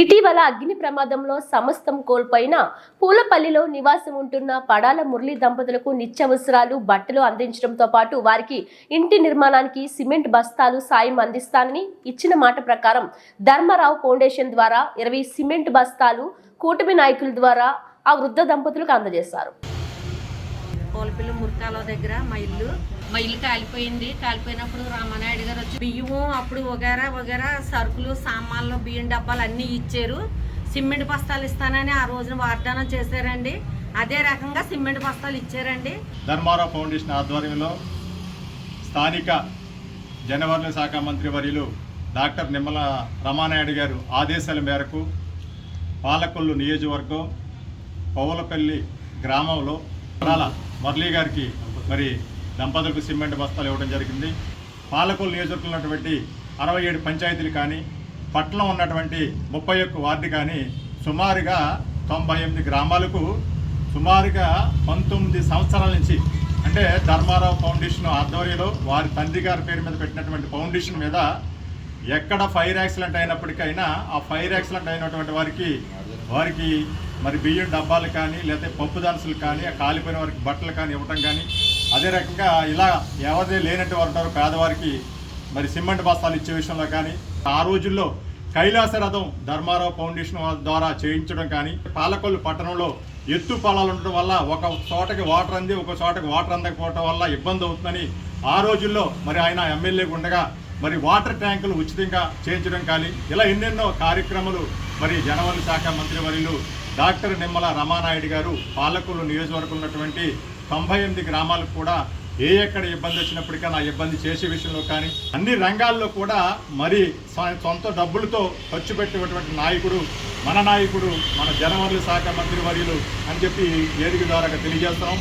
ఇటీవల అగ్ని ప్రమాదంలో సమస్తం కోల్పోయిన పూలపల్లిలో నివాసం ఉంటున్న పడాల మురళి దంపతులకు నిత్యావసరాలు బట్టలు అందించడంతో పాటు వారికి ఇంటి నిర్మాణానికి సిమెంట్ బస్తాలు సాయం అందిస్తానని ఇచ్చిన మాట ప్రకారం ధర్మరావు ఫౌండేషన్ ద్వారా ఇరవై సిమెంట్ బస్తాలు కూటమి నాయకుల ద్వారా ఆ వృద్ధ దంపతులకు అందజేశారు. పోలపిల్లి మురికాల దగ్గర మా ఇల్లు. మా ఇల్లు కాలిపోయింది. కాలిపోయినప్పుడు రామానాయుడు గారు వచ్చి బియ్యము అప్పుడు వగేరా వగేరా సరుకులు సామాన్లు బియ్యం డబ్బాలు అన్నీ ఇచ్చారు. సిమెంట్ బస్తాలు ఇస్తానని ఆ రోజున వాగ్దానం చేశారండి. అదే రకంగా సిమెంట్ బస్తాలు ఇచ్చారండి. ధర్మారావు ఫౌండేషన్ ఆధ్వర్యంలో స్థానిక జనవరుల శాఖ మంత్రి వర్యులు డాక్టర్ నిమ్మల రమానాయుడు గారు ఆదేశాల మేరకు పాలకొల్లు నియోజకవర్గం పౌలపల్లి గ్రామంలో పడాల మురళీ గారికి మరి దంపతులకు సిమెంట్ బస్తాలు ఇవ్వడం జరిగింది. పాలకొల్లు నియోజకవర్గంలో ఉన్నటువంటి అరవై ఏడు పంచాయతీలు కానీ పట్టణం ఉన్నటువంటి ముప్పై ఒక్క వార్డు కానీ సుమారుగా తొంభై ఎనిమిది గ్రామాలకు సుమారుగా పంతొమ్మిది సంవత్సరాల నుంచి అంటే ధర్మారావు ఫౌండేషన్ ఆధ్వర్యంలో వారి తండ్రి గారి పేరు మీద పెట్టినటువంటి ఫౌండేషన్ మీద ఎక్కడ ఫైర్ యాక్సిడెంట్ అయినప్పటికైనా ఆ ఫైర్ యాక్సిడెంట్ అయినటువంటి వారికి వారికి మరి బియ్యం డబ్బాలు కానీ లేకపోతే పప్పు దినుసులు కానీ కాలిపోయిన వారికి బట్టలు కానీ ఇవ్వటం కానీ అదే రకంగా ఇలా ఎవరిదే లేనట్టు వారు ఉంటారు పేదవారికి మరి సిమెంట్ బస్తాలు ఇచ్చే విషయంలో కానీ ఆ రోజుల్లో కైలాస రథం ధర్మారావు ఫౌండేషన్ ద్వారా చేయించడం కానీ పాలకొల్లు పట్టణంలో ఎత్తు పొలాలు ఉండడం వల్ల ఒక చోటకి వాటర్ అంది ఒక చోటకి వాటర్ అందకపోవడం వల్ల ఇబ్బంది అవుతుందని ఆ రోజుల్లో మరి ఆయన ఎమ్మెల్యేగా ఉండగా మరి వాటర్ ట్యాంకులు ఉచితంగా చేయించడం కానీ ఇలా ఎన్నెన్నో కార్యక్రమాలు మరి జనవరి శాఖ మంత్రి వర్యులు డాక్టర్ నిమ్మల రమానాయుడు గారు పాలకులు నియోజకవర్గం ఉన్నటువంటి తొంభై ఎనిమిది గ్రామాలకు కూడా ఏ ఎక్కడ ఇబ్బంది వచ్చినప్పటికైనా ఇబ్బంది చేసే విషయంలో కానీ అన్ని రంగాల్లో కూడా మరి సొంత డబ్బులతో ఖర్చు పెట్టేటువంటి నాయకుడు మన నాయకుడు మన జనవరుల శాఖ మంత్రి వర్యులు అని చెప్పి వేదిక ద్వారా తెలియజేస్తాం